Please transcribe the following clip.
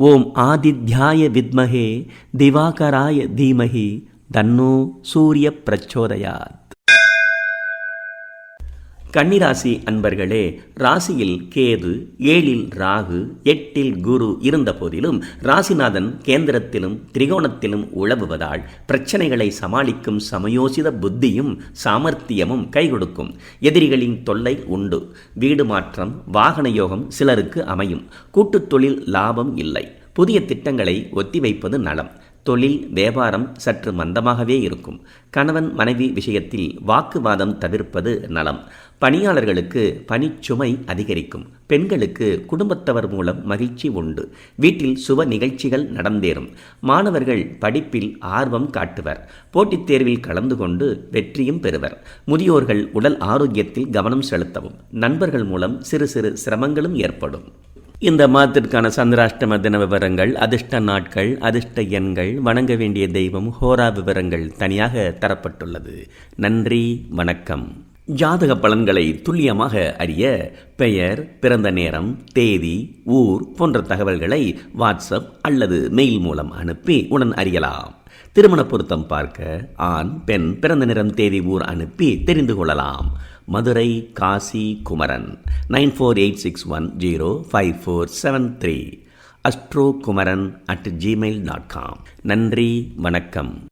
ఓం ఆదిధ్యాయ విద్మహే దివాకరాయ ధీమహి దన్నో సూర్య ప్రచోదయాత్. கன்னிராசி அன்பர்களே ராசியில் கேது ஏழில் ராகு எட்டில் குரு இருந்த போதிலும் ராசிநாதன் கேந்திரத்திலும் திரிகோணத்திலும் உழவுவதால் பிரச்சனைகளை சமாளிக்கும் சமயோசித புத்தியும் சாமர்த்தியமும் கைகொடுக்கும். எதிரிகளின் தொல்லை உண்டு. வீடு மாற்றம் வாகன யோகம் சிலருக்கு அமையும். கூட்டுத் தொழில் லாபம் இல்லை. புதிய திட்டங்களை ஒத்திவைப்பது நலம். தொழில் வியாபாரம் சற்று மந்தமாகவே இருக்கும். கணவன் மனைவி விஷயத்தில் வாக்குவாதம் தவிர்ப்பது நலம். பணியாளர்களுக்கு பணிச்சுமை அதிகரிக்கும். பெண்களுக்கு குடும்பத்தவர் மூலம் மகிழ்ச்சி உண்டு. வீட்டில் சுப நிகழ்ச்சிகள் நடந்தேறும். மாணவர்கள் படிப்பில் ஆர்வம் காட்டுவர். போட்டித் தேர்வில் கலந்து கொண்டு வெற்றியும் பெறுவர். முதியோர்கள் உடல் ஆரோக்கியத்தில் கவனம் செலுத்தவும். நண்பர்கள் மூலம் சிறு சிறு சிரமங்களும் ஏற்படும். இந்த மாதத்திற்கான சந்திராஷ்டம தின விவரங்கள் அதிர்ஷ்ட நாட்கள் அதிர்ஷ்ட எண்கள் வணங்க வேண்டிய தெய்வம் ஹோரா விவரங்கள் தனியாக தரப்பட்டுள்ளது. நன்றி வணக்கம். ஜாதக பலன்களை துல்லியமாக அறிய பெயர் பிறந்த நேரம் தேதி ஊர் போன்ற தகவல்களை வாட்ஸ்அப் அல்லது மெயில் மூலம் அனுப்பி உடன் அறியலாம். திருமண பொருத்தம் பார்க்க ஆண் பெண் பிறந்த நிறம் தேதி ஊர் அனுப்பி தெரிந்து கொள்ளலாம். Madurai Kasi Kumaran. Nine four eight six one zero five four seven three. Astro Kumaran at Gmail dot com. நன்றி வணக்கம்.